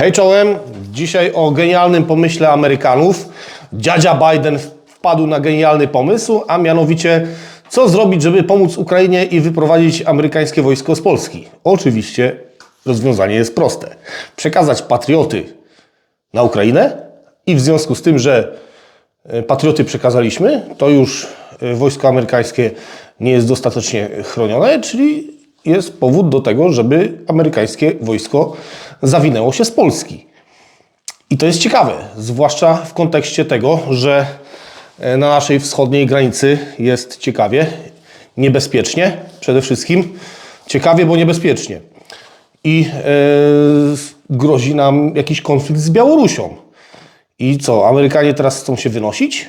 Hej czołem, dzisiaj o genialnym pomyśle Amerykanów. Dziadzia Biden wpadł na genialny pomysł, a mianowicie co zrobić, żeby pomóc Ukrainie i wyprowadzić amerykańskie wojsko z Polski. Oczywiście rozwiązanie jest proste. Przekazać patrioty na Ukrainę i w związku z tym, że e, patrioty przekazaliśmy, to już e, wojsko amerykańskie nie jest dostatecznie chronione, czyli jest powód do tego, żeby amerykańskie wojsko zawinęło się z Polski. I to jest ciekawe, zwłaszcza w kontekście tego, że e, na naszej wschodniej granicy jest ciekawie, niebezpiecznie przede wszystkim. Ciekawie, bo niebezpiecznie. I e, grozi nam jakiś konflikt z Białorusią. I co, Amerykanie teraz chcą się wynosić?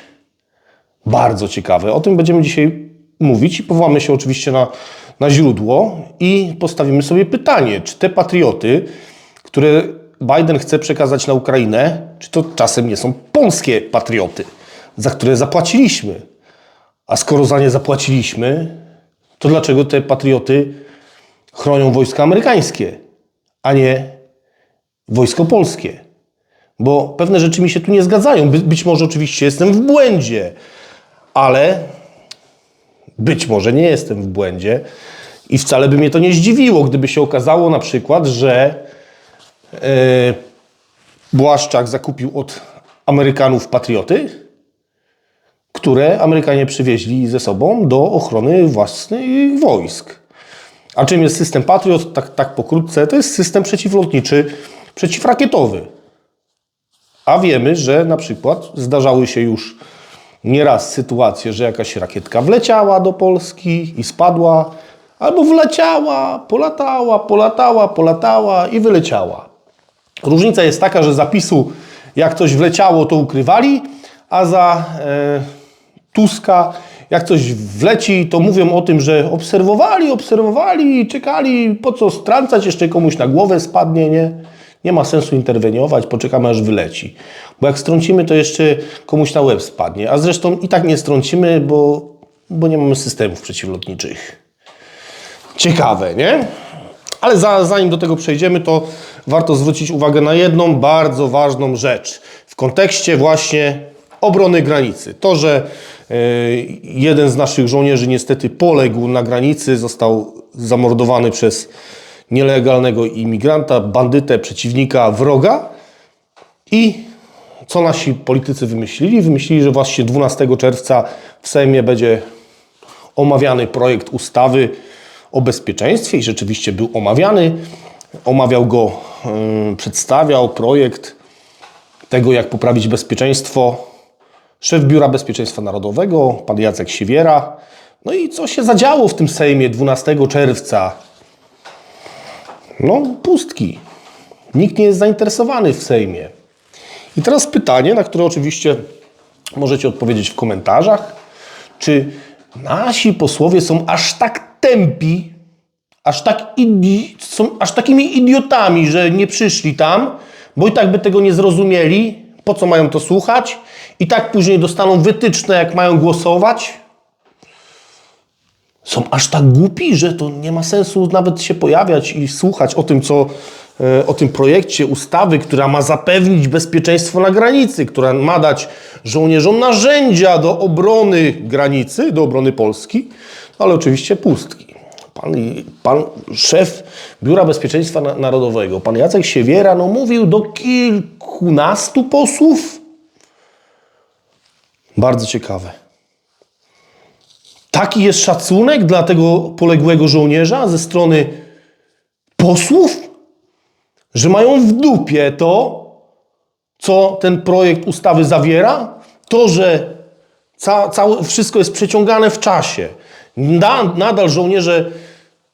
Bardzo ciekawe. O tym będziemy dzisiaj mówić i powołamy się oczywiście na, na źródło i postawimy sobie pytanie, czy te patrioty, które Biden chce przekazać na Ukrainę, czy to czasem nie są polskie patrioty, za które zapłaciliśmy. A skoro za nie zapłaciliśmy, to dlaczego te patrioty chronią wojska amerykańskie, a nie wojsko polskie? Bo pewne rzeczy mi się tu nie zgadzają. By, być może oczywiście jestem w błędzie, ale być może nie jestem w błędzie i wcale by mnie to nie zdziwiło, gdyby się okazało na przykład, że Błaszczak zakupił od Amerykanów patrioty, które Amerykanie przywieźli ze sobą do ochrony własnych wojsk. A czym jest system Patriot? Tak, tak pokrótce, to jest system przeciwlotniczy, przeciwrakietowy. A wiemy, że na przykład zdarzały się już nieraz sytuacje, że jakaś rakietka wleciała do Polski i spadła, albo wleciała, polatała, polatała, polatała i wyleciała. Różnica jest taka, że zapisu jak coś wleciało, to ukrywali, a za e, Tuska jak coś wleci, to mówią o tym, że obserwowali, obserwowali, czekali, po co strącać, jeszcze komuś na głowę spadnie, nie? Nie ma sensu interweniować, poczekamy aż wyleci. Bo jak strącimy, to jeszcze komuś na łeb spadnie. A zresztą i tak nie strącimy, bo, bo nie mamy systemów przeciwlotniczych. Ciekawe, nie? Ale za, zanim do tego przejdziemy, to warto zwrócić uwagę na jedną bardzo ważną rzecz w kontekście właśnie obrony granicy. To, że e, jeden z naszych żołnierzy niestety poległ na granicy, został zamordowany przez nielegalnego imigranta, bandytę, przeciwnika, wroga. I co nasi politycy wymyślili? Wymyślili, że właśnie 12 czerwca w Sejmie będzie omawiany projekt ustawy o bezpieczeństwie i rzeczywiście był omawiany. Omawiał go, yy, przedstawiał projekt tego, jak poprawić bezpieczeństwo szef Biura Bezpieczeństwa Narodowego, pan Jacek Siewiera. No i co się zadziało w tym Sejmie 12 czerwca? No, pustki. Nikt nie jest zainteresowany w Sejmie. I teraz pytanie, na które oczywiście możecie odpowiedzieć w komentarzach. Czy nasi posłowie są aż tak tępi, aż, tak są aż takimi idiotami, że nie przyszli tam, bo i tak by tego nie zrozumieli, po co mają to słuchać, i tak później dostaną wytyczne, jak mają głosować? są aż tak głupi, że to nie ma sensu nawet się pojawiać i słuchać o tym, co e, o tym projekcie ustawy, która ma zapewnić bezpieczeństwo na granicy, która ma dać żołnierzom narzędzia do obrony granicy, do obrony Polski, ale oczywiście pustki. Pan, pan szef Biura Bezpieczeństwa Na- Narodowego, pan Jacek Siewiera, no mówił do kilkunastu posłów. Bardzo ciekawe. Taki jest szacunek dla tego poległego żołnierza ze strony posłów, że mają w dupie to, co ten projekt ustawy zawiera, to, że ca, całe, wszystko jest przeciągane w czasie. Na, nadal żołnierze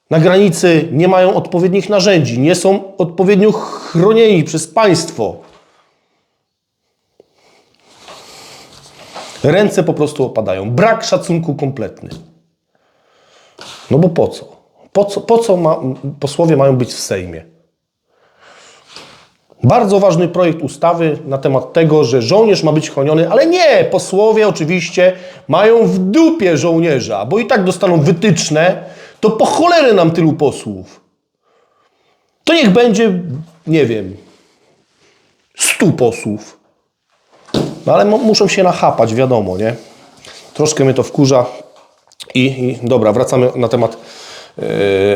na granicy nie mają odpowiednich narzędzi, nie są odpowiednio chronieni przez państwo. Ręce po prostu opadają. Brak szacunku kompletny. No bo po co? Po co, po co ma, posłowie mają być w Sejmie? Bardzo ważny projekt ustawy na temat tego, że żołnierz ma być chroniony, ale nie, posłowie oczywiście mają w dupie żołnierza, bo i tak dostaną wytyczne, to po cholerę nam tylu posłów. To niech będzie, nie wiem, 100 posłów. No ale mu- muszą się nachapać, wiadomo, nie? Troszkę mnie to wkurza. I, i dobra, wracamy na temat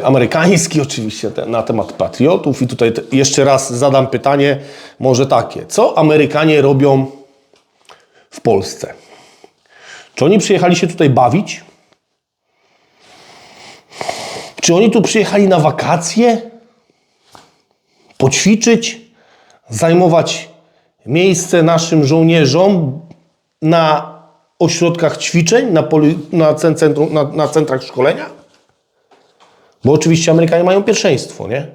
amerykański, oczywiście, na temat patriotów. I tutaj jeszcze raz zadam pytanie, może takie. Co Amerykanie robią w Polsce? Czy oni przyjechali się tutaj bawić? Czy oni tu przyjechali na wakacje? Poćwiczyć? Zajmować miejsce naszym żołnierzom na ośrodkach ćwiczeń, na, na, cen- centrum, na, na centrach szkolenia? Bo oczywiście Amerykanie mają pierwszeństwo, nie?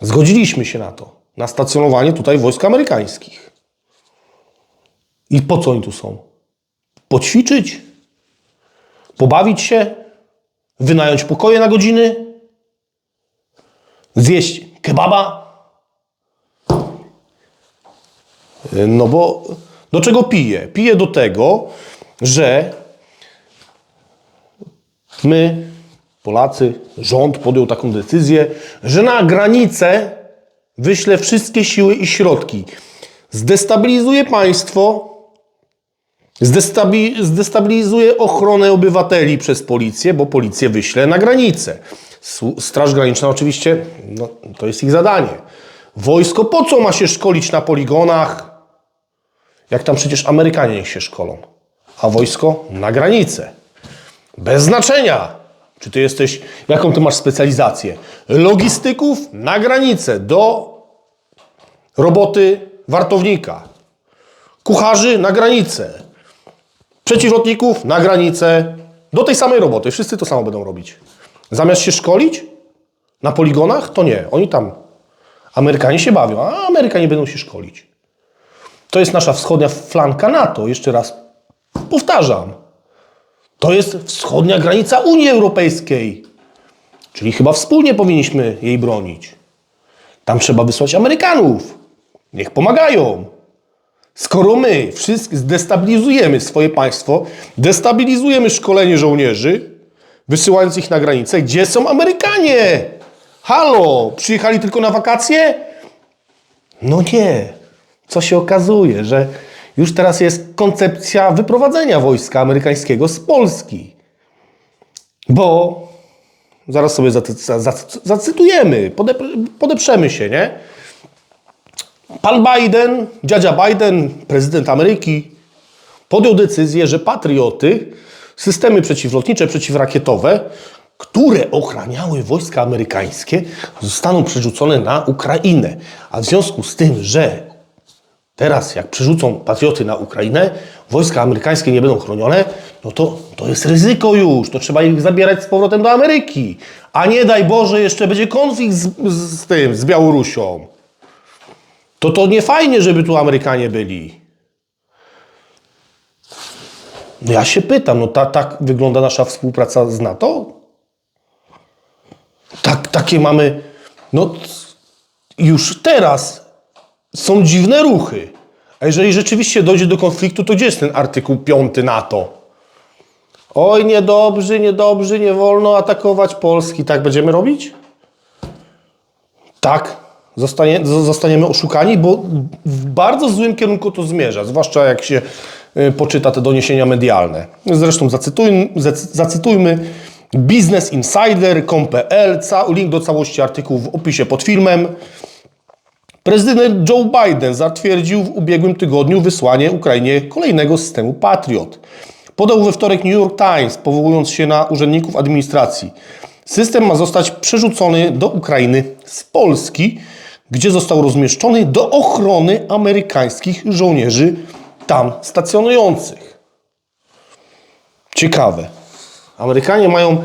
Zgodziliśmy się na to. Na stacjonowanie tutaj wojsk amerykańskich. I po co oni tu są? Poćwiczyć? Pobawić się? Wynająć pokoje na godziny? Zjeść kebaba? No bo do czego piję? Piję do tego, że my, Polacy, rząd podjął taką decyzję, że na granicę wyśle wszystkie siły i środki. Zdestabilizuje państwo, zdestabi- zdestabilizuje ochronę obywateli przez policję, bo policję wyśle na granicę. Straż Graniczna oczywiście, no, to jest ich zadanie. Wojsko po co ma się szkolić na poligonach? Jak tam przecież Amerykanie niech się szkolą. A wojsko na granicę. Bez znaczenia, czy ty jesteś, jaką ty masz specjalizację. Logistyków na granicę do roboty wartownika. Kucharzy na granicę. Przeciwlotników na granicę. Do tej samej roboty. Wszyscy to samo będą robić. Zamiast się szkolić na poligonach, to nie. Oni tam, Amerykanie się bawią, a Amerykanie będą się szkolić. To jest nasza wschodnia flanka NATO. Jeszcze raz powtarzam. To jest wschodnia granica Unii Europejskiej. Czyli chyba wspólnie powinniśmy jej bronić. Tam trzeba wysłać Amerykanów. Niech pomagają. Skoro my wszystko zdestabilizujemy swoje państwo, destabilizujemy szkolenie żołnierzy, wysyłając ich na granicę, gdzie są Amerykanie? Halo, przyjechali tylko na wakacje? No nie. Co się okazuje, że już teraz jest koncepcja wyprowadzenia wojska amerykańskiego z Polski. Bo zaraz sobie zacy- zacy- zacytujemy, podep- podeprzemy się, nie? Pan Biden, dziadzia Biden, prezydent Ameryki, podjął decyzję, że patrioty, systemy przeciwlotnicze, przeciwrakietowe, które ochraniały wojska amerykańskie, zostaną przerzucone na Ukrainę. A w związku z tym, że teraz jak przerzucą patrioty na Ukrainę, wojska amerykańskie nie będą chronione, no to, to jest ryzyko już, to trzeba ich zabierać z powrotem do Ameryki. A nie daj Boże, jeszcze będzie konflikt z, z, tym, z Białorusią. To to nie fajnie, żeby tu Amerykanie byli. No ja się pytam, no ta, tak wygląda nasza współpraca z NATO? Tak, takie mamy, no już teraz są dziwne ruchy. A jeżeli rzeczywiście dojdzie do konfliktu, to gdzie jest ten artykuł 5 NATO? Oj, niedobrzy, niedobrzy, nie wolno atakować Polski. Tak będziemy robić? Tak, zostanie, zostaniemy oszukani, bo w bardzo złym kierunku to zmierza, zwłaszcza jak się y, poczyta te doniesienia medialne. Zresztą zacytujmy, zacy- zacytujmy ca- link do całości artykułu w opisie pod filmem. Prezydent Joe Biden zatwierdził w ubiegłym tygodniu wysłanie Ukrainie kolejnego systemu Patriot. Podał we wtorek New York Times, powołując się na urzędników administracji. System ma zostać przerzucony do Ukrainy z Polski, gdzie został rozmieszczony do ochrony amerykańskich żołnierzy tam stacjonujących. Ciekawe. Amerykanie mają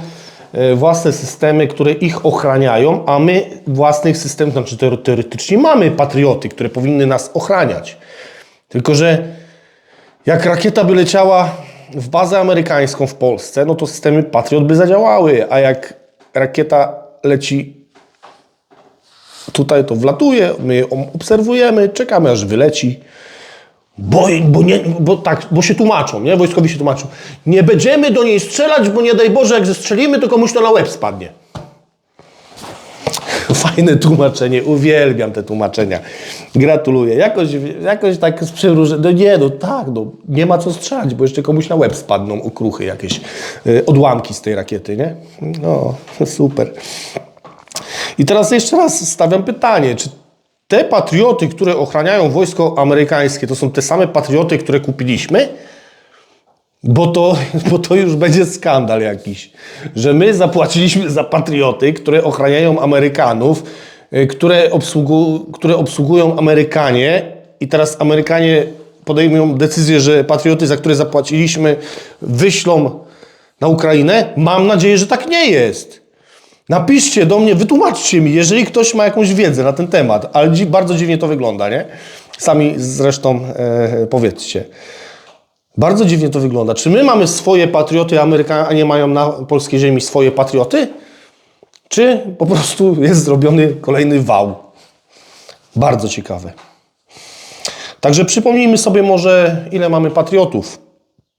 własne systemy, które ich ochraniają, a my własnych systemów, znaczy teore- teoretycznie mamy patrioty, które powinny nas ochraniać. Tylko, że jak rakieta by leciała w bazę amerykańską w Polsce, no to systemy Patriot by zadziałały, a jak rakieta leci tutaj, to wlatuje, my ją obserwujemy, czekamy aż wyleci. Bo, bo, nie, bo tak, bo się tłumaczą, nie? Wojskowi się tłumaczą. Nie będziemy do niej strzelać, bo nie daj Boże, jak zestrzelimy, to komuś to na łeb spadnie. Fajne tłumaczenie, uwielbiam te tłumaczenia. Gratuluję. Jakoś, jakoś tak z przymrużeniem, no nie, no tak, no nie ma co strzelać, bo jeszcze komuś na łeb spadną okruchy jakieś, y, odłamki z tej rakiety, nie? No, super. I teraz jeszcze raz stawiam pytanie, czy te patrioty, które ochraniają wojsko amerykańskie, to są te same patrioty, które kupiliśmy? Bo to, bo to już będzie skandal jakiś, że my zapłaciliśmy za patrioty, które ochraniają Amerykanów, y, które, obsługu, które obsługują Amerykanie i teraz Amerykanie podejmują decyzję, że patrioty, za które zapłaciliśmy, wyślą na Ukrainę. Mam nadzieję, że tak nie jest. Napiszcie do mnie, wytłumaczcie mi, jeżeli ktoś ma jakąś wiedzę na ten temat, ale bardzo dziwnie to wygląda, nie? Sami zresztą e, powiedzcie. Bardzo dziwnie to wygląda. Czy my mamy swoje patrioty, a Amerykanie mają na polskiej ziemi swoje patrioty? Czy po prostu jest zrobiony kolejny wał? Bardzo ciekawe. Także przypomnijmy sobie może, ile mamy patriotów.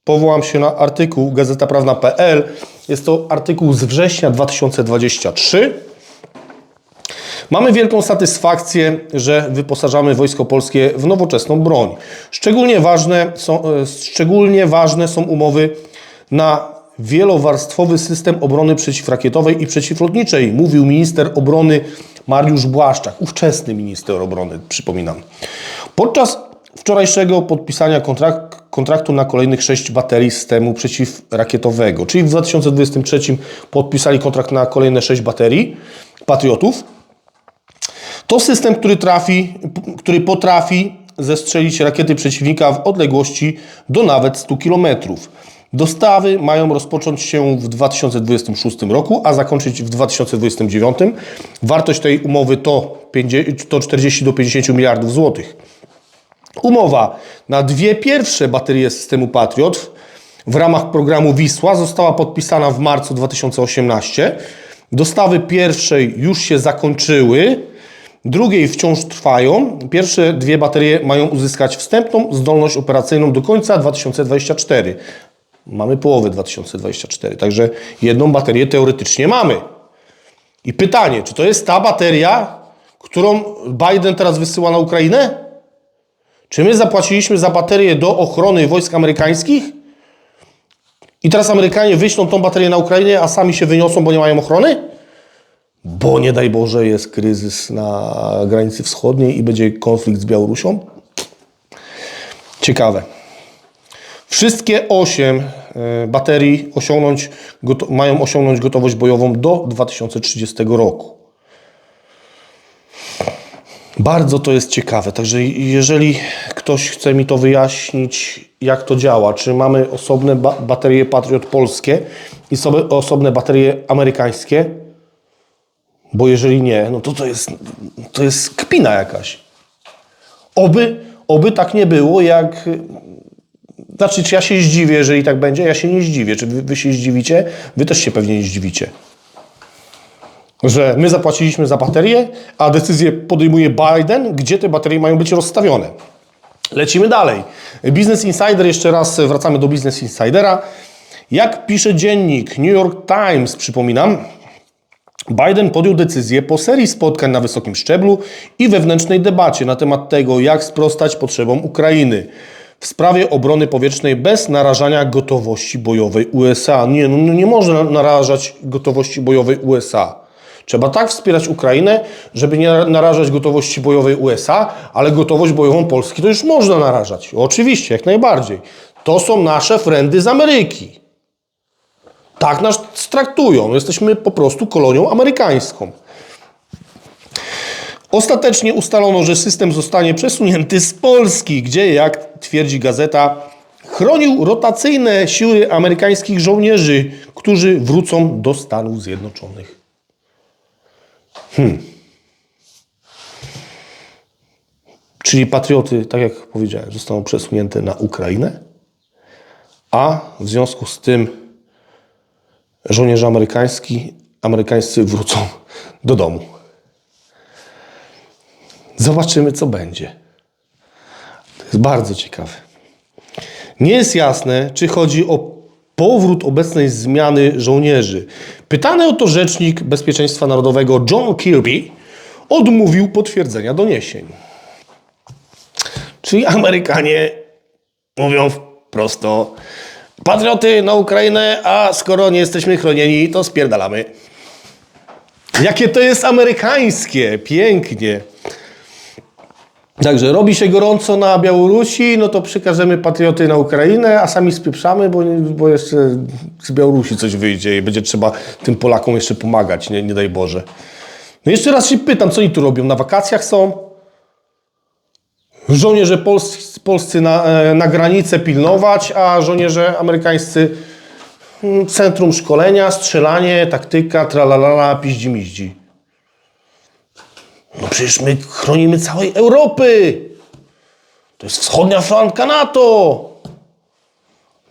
Powołam się na artykuł gazetaprawna.pl. Jest to artykuł z września 2023. Mamy wielką satysfakcję, że wyposażamy Wojsko Polskie w nowoczesną broń. Szczególnie ważne są, e, szczególnie ważne są umowy na wielowarstwowy system obrony przeciwrakietowej i przeciwlotniczej, mówił minister obrony Mariusz Błaszczak, ówczesny minister obrony, przypominam. Podczas wczorajszego podpisania kontrakt, kontraktu na kolejnych sześć baterii systemu przeciwrakietowego, czyli w 2023 podpisali kontrakt na kolejne sześć baterii Patriotów. To system, który trafi, który potrafi zestrzelić rakiety przeciwnika w odległości do nawet 100 km. Dostawy mają rozpocząć się w 2026 roku, a zakończyć w 2029. Wartość tej umowy to, 50, to 40 do 50 miliardów złotych. Umowa na dwie pierwsze baterie systemu Patriot w ramach programu Wisła została podpisana w marcu 2018. Dostawy pierwszej już się zakończyły, drugiej wciąż trwają. Pierwsze dwie baterie mają uzyskać wstępną zdolność operacyjną do końca 2024. Mamy połowę 2024, także jedną baterię teoretycznie mamy. I pytanie, czy to jest ta bateria, którą Biden teraz wysyła na Ukrainę? Czy my zapłaciliśmy za baterię do ochrony wojsk amerykańskich? I teraz Amerykanie wyślą tą baterię na Ukrainę, a sami się wyniosą, bo nie mają ochrony? Bo nie daj Boże jest kryzys na granicy wschodniej i będzie konflikt z Białorusią? Ciekawe. Wszystkie osiem e, baterii osiągnąć, mają osiągnąć gotowość bojową do 2030 roku. Bardzo to jest ciekawe. Także jeżeli ktoś chce mi to wyjaśnić, jak to działa, czy mamy osobne ba- baterie Patriot polskie i sobie osobne baterie amerykańskie, bo jeżeli nie, no to to jest, to jest kpina jakaś. Oby, oby tak nie było, jak znaczy, czy ja się zdziwię, jeżeli tak będzie? Ja się nie zdziwię. Czy wy, wy się zdziwicie? Wy też się pewnie nie zdziwicie. Że my zapłaciliśmy za baterie, a decyzję podejmuje Biden, gdzie te baterie mają być rozstawione. Lecimy dalej. Business Insider, jeszcze raz wracamy do Business Insidera. Jak pisze dziennik New York Times, przypominam, Biden podjął decyzję po serii spotkań na wysokim szczeblu i wewnętrznej debacie na temat tego, jak sprostać potrzebom Ukrainy w sprawie obrony powietrznej bez narażania gotowości bojowej USA. Nie, no nie można narażać gotowości bojowej USA. Trzeba tak wspierać Ukrainę, żeby nie narażać gotowości bojowej USA, ale gotowość bojową Polski to już można narażać. Oczywiście, jak najbardziej. To są nasze frendy z Ameryki. Tak nas traktują. Jesteśmy po prostu kolonią amerykańską. Ostatecznie ustalono, że system zostanie przesunięty z Polski, gdzie, jak twierdzi gazeta, chronił rotacyjne siły amerykańskich żołnierzy, którzy wrócą do Stanów Zjednoczonych. Hmm. Czyli patrioty, tak jak powiedziałem, zostaną przesunięte na Ukrainę, a w związku z tym żołnierze amerykański, amerykańscy wrócą do domu. Zobaczymy, co będzie. To jest bardzo ciekawe. Nie jest jasne, czy chodzi o powrót obecnej zmiany żołnierzy. Pytany o to rzecznik Bezpieczeństwa Narodowego John Kirby odmówił potwierdzenia doniesień. Czyli Amerykanie mówią prosto, patrioty na Ukrainę, a skoro nie jesteśmy chronieni, to spierdalamy. Jakie to jest amerykańskie, pięknie. Także robi się gorąco na Białorusi, no to przekażemy patrioty na Ukrainę, a sami spieprzamy, bo, bo jeszcze z Białorusi coś wyjdzie i będzie trzeba tym Polakom jeszcze pomagać, nie, nie daj Boże. No jeszcze raz się pytam, co oni tu robią? Na wakacjach są? Żołnierze polscy, polscy na, e, na granicę pilnować, a żołnierze amerykańscy mm, centrum szkolenia, strzelanie, taktyka, tralalala, piździ-miździ. No przecież my chronimy całej Europy. To jest wschodnia flanka NATO.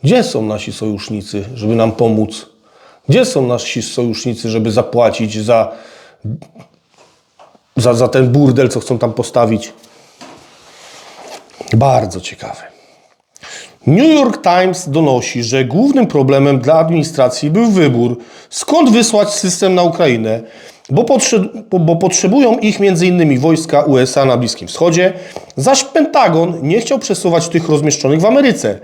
Gdzie są nasi sojusznicy, żeby nam pomóc? Gdzie są nasi sojusznicy, żeby zapłacić za, za, za ten burdel, co chcą tam postawić? Bardzo ciekawe. New York Times donosi, że głównym problemem dla administracji był wybór, skąd wysłać system na Ukrainę, bo, potrze- bo- potrzebują ich m.in. wojska USA na Bliskim Wschodzie, zaś Pentagon nie chciał przesuwać tych rozmieszczonych w Ameryce.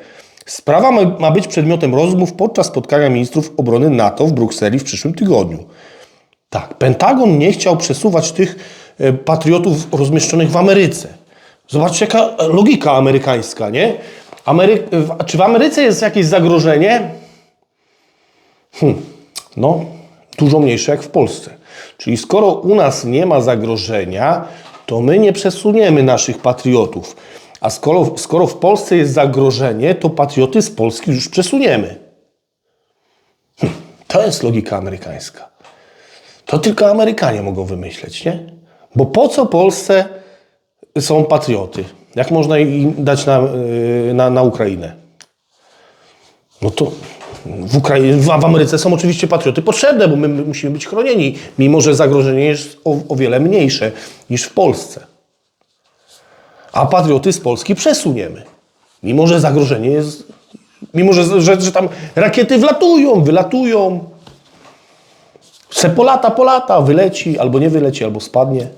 Sprawa ma, być przedmiotem rozmów podczas spotkania ministrów obrony NATO w Brukseli w przyszłym tygodniu. Tak, Pentagon nie chciał przesuwać tych e, patriotów rozmieszczonych w Ameryce. Zobaczcie, jaka logika amerykańska, nie? Amery... Czy w Ameryce jest jakieś zagrożenie? Hmm. No, dużo mniejsze jak w Polsce. Czyli skoro u nas nie ma zagrożenia, to my nie przesuniemy naszych patriotów. A skoro, skoro w Polsce jest zagrożenie, to patrioty z Polski już przesuniemy. Hmm. To jest logika amerykańska. To tylko Amerykanie mogą wymyśleć, nie? Bo po co Polsce są patrioty? Jak można im dać na, yy, na, na Ukrainę? No to w, Ukrai- w w Ameryce są oczywiście patrioty potrzebne, bo my my musimy być chronieni, mimo że zagrożenie jest o, o wiele mniejsze niż w Polsce. A patrioty z Polski przesuniemy, mimo że zagrożenie jest, mimo że, że, że tam rakiety wlatują, wylatują. Se polata, polata, wyleci, albo nie wyleci, albo spadnie.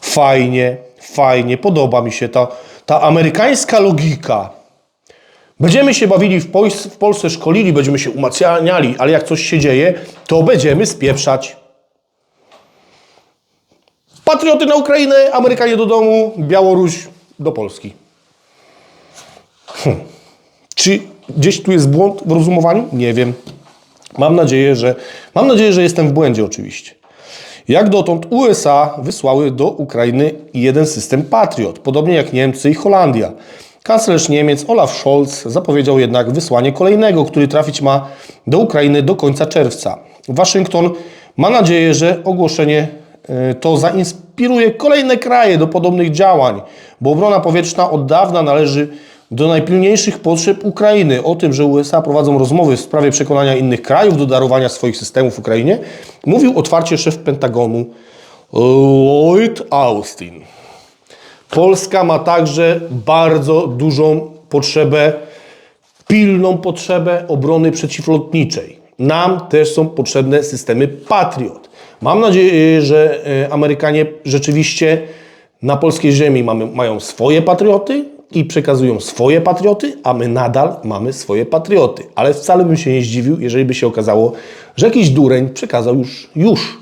Fajnie, fajnie, podoba mi się ta, ta amerykańska logika. Będziemy się bawili w, Pol- w Polsce, szkolili, będziemy się umacniali, ale jak coś się dzieje, to będziemy spieprzać. Patrioty na Ukrainę, Amerykanie do domu, Białoruś do Polski. Hm. Czy gdzieś tu jest błąd w rozumowaniu? Nie wiem. Mam nadzieję, że mam nadzieję, że jestem w błędzie oczywiście. Jak dotąd USA wysłały do Ukrainy jeden system Patriot, podobnie jak Niemcy i Holandia. Kanclerz Niemiec Olaf Scholz zapowiedział jednak wysłanie kolejnego, który trafić ma do Ukrainy do końca czerwca. Waszyngton ma nadzieję, że ogłoszenie e, to zainspiruje kolejne kraje do podobnych działań, bo obrona powietrzna od dawna należy do najpilniejszych potrzeb Ukrainy. O tym, że USA prowadzą rozmowy w sprawie przekonania innych krajów do darowania swoich systemów Ukrainie, mówił otwarcie szef Pentagonu Lloyd Austin. Polska ma także bardzo dużą potrzebę, pilną potrzebę obrony przeciwlotniczej. Nam też są potrzebne systemy Patriot. Mam nadzieję, że e, Amerykanie rzeczywiście na polskiej ziemi mamy, mają swoje patrioty i przekazują swoje patrioty, a my nadal mamy swoje patrioty. Ale wcale bym się nie zdziwił, jeżeli by się okazało, że jakiś dureń przekazał już, już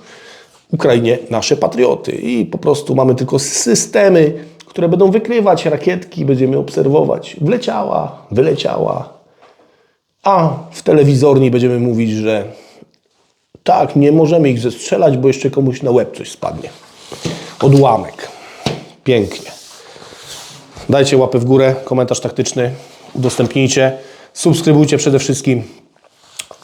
Ukrainie nasze patrioty. I po prostu mamy tylko systemy, które będą wykrywać rakietki, będziemy obserwować. Wleciała, wyleciała. A w telewizorni będziemy mówić, że tak, nie możemy ich zestrzelać, bo jeszcze komuś na łeb coś spadnie. Odłamek. Pięknie. Dajcie łapę w górę, komentarz taktyczny, udostępnijcie, subskrybujcie przede wszystkim.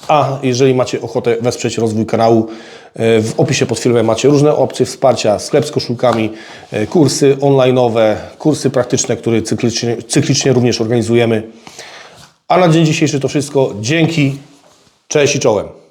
A jeżeli macie ochotę wesprzeć rozwój kanału, e, w opisie pod filmem macie różne opcje wsparcia, sklep z koszulkami, e, kursy online'owe, kursy praktyczne, które cyklicznie, cyklicznie również organizujemy. A na dzień dzisiejszy to wszystko. Dzięki, cześć i czołem.